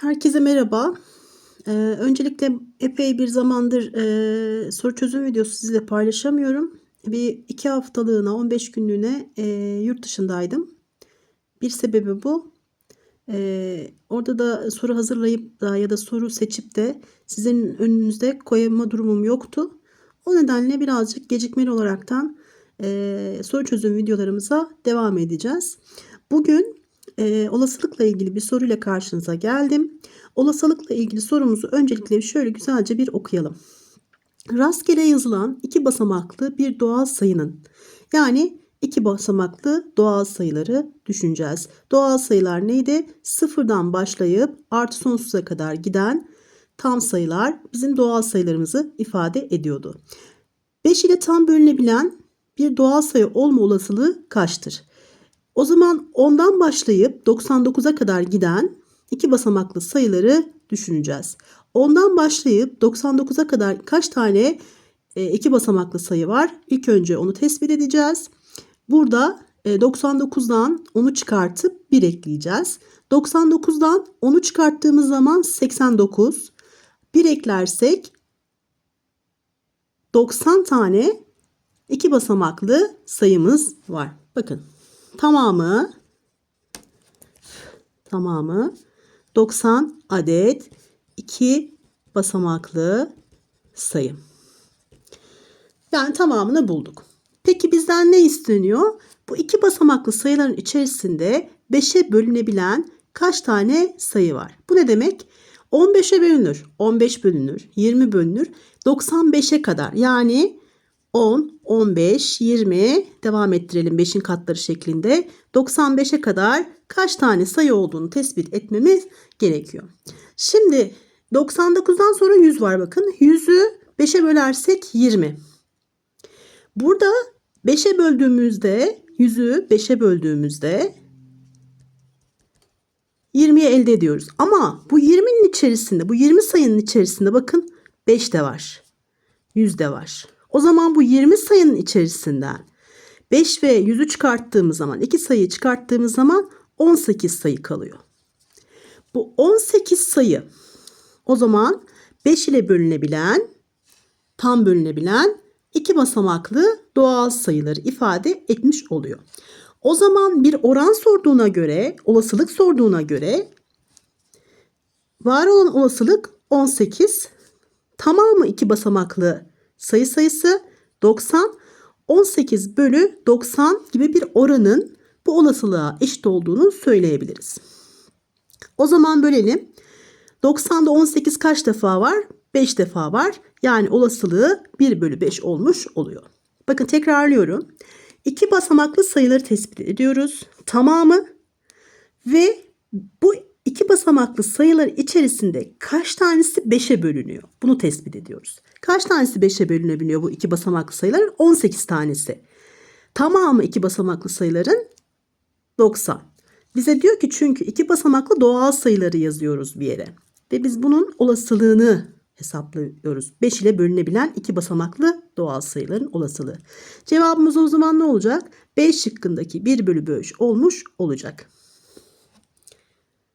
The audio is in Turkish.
Herkese merhaba. Ee, öncelikle epey bir zamandır e, soru çözüm videosu sizinle paylaşamıyorum. Bir iki haftalığına 15 günlüğüne e, yurt dışındaydım. Bir sebebi bu. E, orada da soru hazırlayıp da ya da soru seçip de sizin önünüzde koyma durumum yoktu. O nedenle birazcık gecikmeli olaraktan e, soru çözüm videolarımıza devam edeceğiz. Bugün e, olasılıkla ilgili bir soruyla karşınıza geldim. Olasılıkla ilgili sorumuzu öncelikle şöyle güzelce bir okuyalım. Rastgele yazılan iki basamaklı bir doğal sayının yani iki basamaklı doğal sayıları düşüneceğiz. Doğal sayılar neydi? Sıfırdan başlayıp artı sonsuza kadar giden tam sayılar bizim doğal sayılarımızı ifade ediyordu. 5 ile tam bölünebilen bir doğal sayı olma olasılığı kaçtır? O zaman ondan başlayıp 99'a kadar giden iki basamaklı sayıları düşüneceğiz. Ondan başlayıp 99'a kadar kaç tane e, iki basamaklı sayı var? İlk önce onu tespit edeceğiz. Burada e, 99'dan 10'u çıkartıp 1 ekleyeceğiz. 99'dan 10'u çıkarttığımız zaman 89. 1 eklersek 90 tane iki basamaklı sayımız var. Bakın tamamı tamamı 90 adet 2 basamaklı sayı. Yani tamamını bulduk. Peki bizden ne isteniyor? Bu iki basamaklı sayıların içerisinde 5'e bölünebilen kaç tane sayı var? Bu ne demek? 15'e bölünür, 15 bölünür, 20 bölünür, 95'e kadar. Yani 10, 15, 20 devam ettirelim 5'in katları şeklinde. 95'e kadar kaç tane sayı olduğunu tespit etmemiz gerekiyor. Şimdi 99'dan sonra 100 var bakın. 100'ü 5'e bölersek 20. Burada 5'e böldüğümüzde 100'ü 5'e böldüğümüzde 20'yi elde ediyoruz. Ama bu 20'nin içerisinde bu 20 sayının içerisinde bakın 5 de var. 100 de var. O zaman bu 20 sayının içerisinden 5 ve 100'ü çıkarttığımız zaman iki sayıyı çıkarttığımız zaman 18 sayı kalıyor. Bu 18 sayı o zaman 5 ile bölünebilen tam bölünebilen iki basamaklı doğal sayıları ifade etmiş oluyor. O zaman bir oran sorduğuna göre, olasılık sorduğuna göre var olan olasılık 18. Tamamı iki basamaklı sayı sayısı 90. 18 bölü 90 gibi bir oranın bu olasılığa eşit olduğunu söyleyebiliriz. O zaman bölelim. 90'da 18 kaç defa var? 5 defa var. Yani olasılığı 1 bölü 5 olmuş oluyor. Bakın tekrarlıyorum. İki basamaklı sayıları tespit ediyoruz. Tamamı ve bu iki basamaklı sayılar içerisinde kaç tanesi 5'e bölünüyor? Bunu tespit ediyoruz. Kaç tanesi 5'e bölünebiliyor bu iki basamaklı sayıların? 18 tanesi. Tamamı iki basamaklı sayıların 90. Bize diyor ki çünkü iki basamaklı doğal sayıları yazıyoruz bir yere. Ve biz bunun olasılığını hesaplıyoruz. 5 ile bölünebilen iki basamaklı doğal sayıların olasılığı. Cevabımız o zaman ne olacak? B şıkkındaki 1 bölü 5 olmuş olacak.